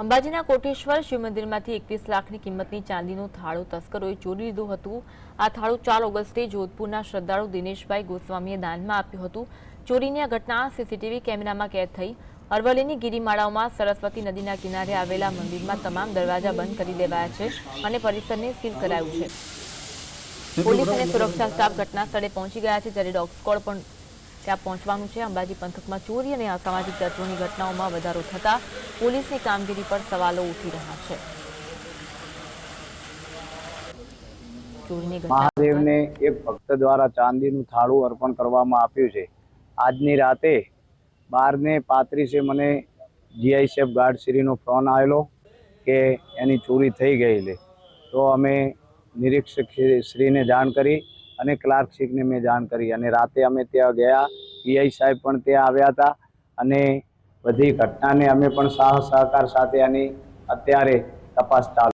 અંબાજીના કોટેશ્વર શિવ મંદિરમાંથી એકવીસ લાખની કિંમતની ચાંદીનો થાળું તસ્કરોએ ચોરી લીધું હતું. આ થાળું ચાર ઓગસ્ટે જોધપુરના શ્રદ્ધાળુ દિનેશભાઈ ગોસ્વામીએ દાનમાં આપ્યું હતું. ચોરીની આ ઘટના સીસીટીવી કેમેરામાં કેદ થઈ. અરવલ્લીની ગિરિમાળાઓમાં સરસ્વતી નદીના કિનારે આવેલા મંદિરમાં તમામ દરવાજા બંધ કરી દેવાયા છે અને પરિસરને સીલ કરાયું છે. પોલીસ અને સુરક્ષા સ્ટાફ ઘટના સ્થળે પહોંચી ગયા છે જ્યારે ડોગ સ્કોડ પણ ત્યાં પહોંચવાનું છે. અંબાજી પંથકમાં ચોરી અને અસામાજિક તત્વોની ઘટનાઓમાં વધારો થતા પોલીસની કામગીરી પર સવાલો ઉઠી રહ્યા છે. મહાદેવને એક ભક્ત દ્વારા ચાંદીનું થાળું અર્પણ કરવામાં આપ્યું છે. આજની રાતે બારને પાંત્રીસે મને જીઆઈ ગાર્ડશ્રીનો ગાર્ડ શ્રીનો ફોન આવેલો કે એની ચોરી થઈ ગયેલી તો અમે નિરીક્ષક શ્રીને જાણ કરી અને ક્લાર્ક શ્રીને મેં જાણ કરી. અને રાતે અમે ત્યાં ગયા. પીઆઈ સાહેબ પણ ત્યાં આવ્યા હતા અને બધી ઘટનાને અમે પણ સાહ સહકાર સાથે આની અત્યારે તપાસ ચાલુ